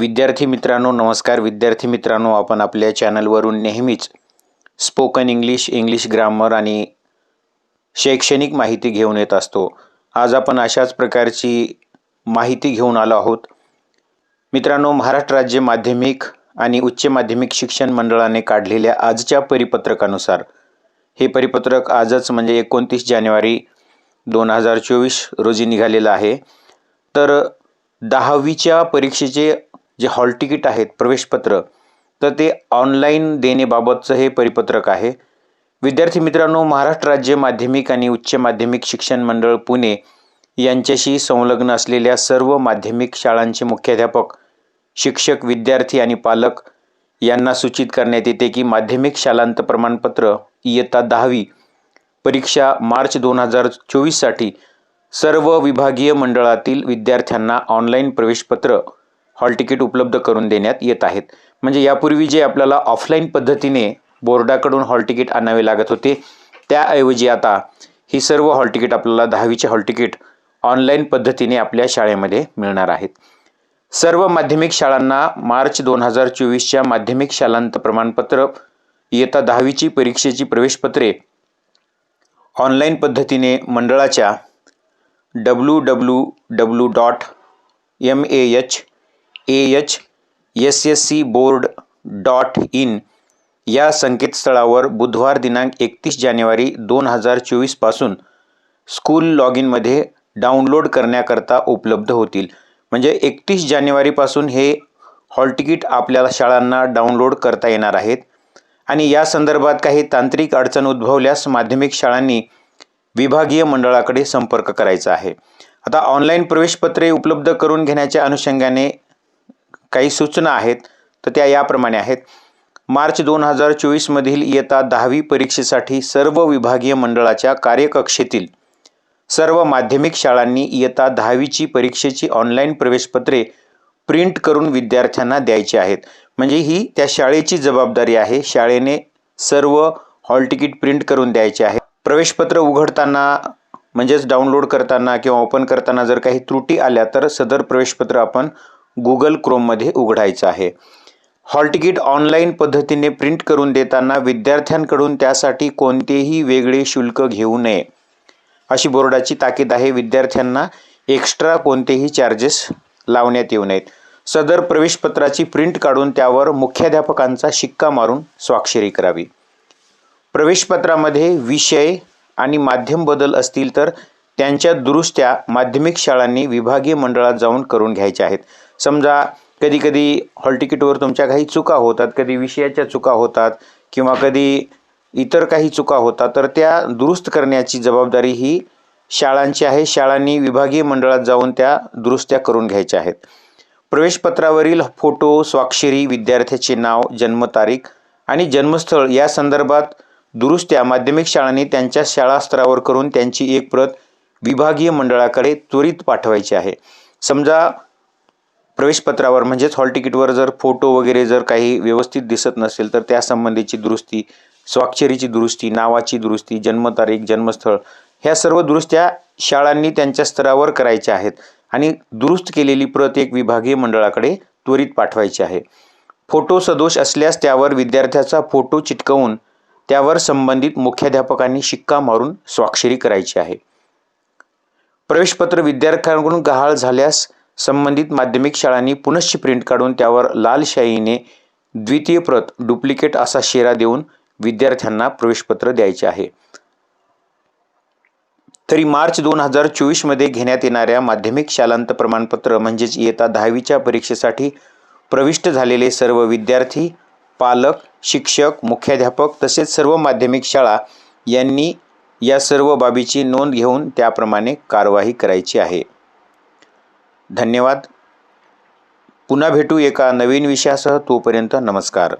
विद्यार्थी मित्रांनो नमस्कार. विद्यार्थी मित्रांनो आपण आपल्या चॅनलवरून नेहमीच स्पोकन इंग्लिश इंग्लिश ग्रामर आणि शैक्षणिक माहिती घेऊन येत असतो. आज आपण अशाच प्रकारची माहिती घेऊन आलो आहोत. मित्रांनो महाराष्ट्र राज्य माध्यमिक आणि उच्च माध्यमिक शिक्षण मंडळाने काढलेल्या आजच्या परिपत्रकानुसार हे परिपत्रक आजच म्हणजे एकोणतीस जानेवारी दोन हजार चोवीस रोजी निघालेलं आहे. तर दहावीच्या परीक्षेचे जे हॉल तिकीट आहेत प्रवेशपत्र तर ते ऑनलाईन देणेबाबतचं हे परिपत्रक आहे. विद्यार्थी मित्रांनो महाराष्ट्र राज्य माध्यमिक आणि उच्च माध्यमिक शिक्षण मंडळ पुणे यांच्याशी संलग्न असलेल्या सर्व माध्यमिक शाळांचे मुख्याध्यापक शिक्षक विद्यार्थी आणि पालक यांना सूचित करण्यात येते की माध्यमिक शालांत प्रमाणपत्र इयत्ता दहावी परीक्षा मार्च दोन हजार चोवीससाठी सर्व विभागीय मंडळातील विद्यार्थ्यांना ऑनलाईन प्रवेशपत्र हॉल तिकीट उपलब्ध करून देण्यात येत आहेत. म्हणजे यापूर्वी जे आपल्याला ऑफलाईन पद्धतीने बोर्डाकडून हॉल तिकीट आणावे लागत होते त्याऐवजी आता ही सर्व हॉल तिकीट आपल्याला दहावीचे हॉल तिकीट ऑनलाईन पद्धतीने आपल्या शाळेमध्ये मिळणार आहेत. सर्व माध्यमिक शाळांना मार्च दोन हजार चोवीसच्या माध्यमिक शालांत प्रमाणपत्र इयत्ता दहावीची परीक्षेची प्रवेशपत्रे ऑनलाईन पद्धतीने मंडळाच्या W W W dot M A H A H S S C board dot in या संकेतस्थळावर बुधवार दिनांक एकतीस जानेवारी दोन हजार चोवीसपासून स्कूल लॉग इनमध्ये डाउनलोड करण्याकरता उपलब्ध होतील. म्हणजे एकतीस जानेवारीपासून हे हॉल तिकीट आपल्याला शाळांना डाउनलोड करता येणार आहेत. आणि या संदर्भात काही तांत्रिक अडचण उद्भवल्यास माध्यमिक शाळांनी विभागीय मंडळाकडे संपर्क करायचा आहे. आता ऑनलाईन प्रवेशपत्रे उपलब्ध करून घेण्याच्या अनुषंगाने काही सूचना आहेत तर त्या याप्रमाणे आहेत. मार्च दोन हजार चोवीसमधील इयत्ता दहावी परीक्षेसाठी सर्व विभागीय मंडळाच्या कार्यकक्षेतील सर्व माध्यमिक शाळांनी इयत्ता दहावीची परीक्षेची ऑनलाईन प्रवेशपत्रे प्रिंट करून विद्यार्थ्यांना द्यायची आहेत. म्हणजे ही त्या शाळेची जबाबदारी आहे. शाळेने सर्व हॉल तिकीट प्रिंट करून द्यायचे आहे. प्रवेशपत्र उघडताना म्हणजेच डाउनलोड करताना किंवा ओपन करताना जर काही त्रुटी आल्या तर सदर प्रवेशपत्र आपण गुगल क्रोममध्ये उघडायचं आहे. हॉल तिकीट ऑनलाईन पद्धतीने प्रिंट करून देताना विद्यार्थ्यांकडून त्यासाठी कोणतेही वेगळे शुल्क घेऊ नये. अशी बोर्डाची ताकीद आहे विद्यार्थ्यांना एक्स्ट्रा कोणतेही चार्जेस लावण्यात येऊ नयेत. सदर प्रवेशपत्राची प्रिंट काढून त्यावर मुख्याध्यापकांचा शिक्का मारून स्वाक्षरी करावी. प्रवेशपत्रामध्ये विषय आणि माध्यम बदल असतील तर त्यांच्या दुरुस्त्या माध्यमिक शाळांनी विभागीय मंडळात जाऊन करून घ्यायच्या आहेत. समजा कधी कधी हॉल तिकीटवर तुमच्या काही चुका होतात कधी विषयाच्या चुका होतात किंवा कधी इतर काही चुका होतात तर त्या दुरुस्त करण्याची जबाबदारी ही शाळांची आहे. शाळांनी विभागीय मंडळात जाऊन त्या दुरुस्त्या करून घ्यायच्या आहेत. प्रवेशपत्रावरील फोटो स्वाक्षरी विद्यार्थ्याचे नाव जन्मतारीख आणि जन्मस्थळ या संदर्भात दुरुस्त्या माध्यमिक शाळांनी त्यांच्या शाळा स्तरावर करून त्यांची एक प्रत विभागीय मंडळाकडे त्वरित पाठवायची आहे. समजा प्रवेशपत्रावर म्हणजेच हॉल तिकीटवर जर फोटो वगैरे जर काही व्यवस्थित दिसत नसेल तर त्यासंबंधीची दुरुस्ती स्वाक्षरीची दुरुस्ती नावाची दुरुस्ती जन्मतारीख जन्मस्थळ ह्या सर्व दुरुस्त्या शाळांनी त्यांच्या स्तरावर करायच्या आहेत. आणि दुरुस्त केलेली प्रत एक विभागीय मंडळाकडे त्वरित पाठवायची आहे. फोटो सदोष असल्यास त्यावर विद्यार्थ्याचा फोटो चिटकवून त्यावर संबंधित मुख्याध्यापकांनी शिक्का मारून स्वाक्षरी करायची आहे. प्रवेशपत्र विद्यार्थ्यांकडून गहाळ झाल्यास संबंधित माध्यमिक शाळांनी पुनश्च प्रिंट काढून त्यावर लाल शाईने द्वितीय प्रत डुप्लिकेट असा शेरा देऊन विद्यार्थ्यांना प्रवेशपत्र द्यायचे आहे. तरी मार्च दोन हजार चोवीसमध्ये घेण्यात येणाऱ्या माध्यमिक शालांत प्रमाणपत्र म्हणजेच इयत्ता दहावीच्या परीक्षेसाठी प्रविष्ट झालेले सर्व विद्यार्थी पालक शिक्षक मुख्याध्यापक तसेच सर्व माध्यमिक शाळा यांनी या सर्व बाबीची नोंद घेऊन त्याप्रमाणे कारवाई करायची आहे. धन्यवाद. पुन्हा भेटू एका नवीन विषयासह. तोपर्यंत नमस्कार.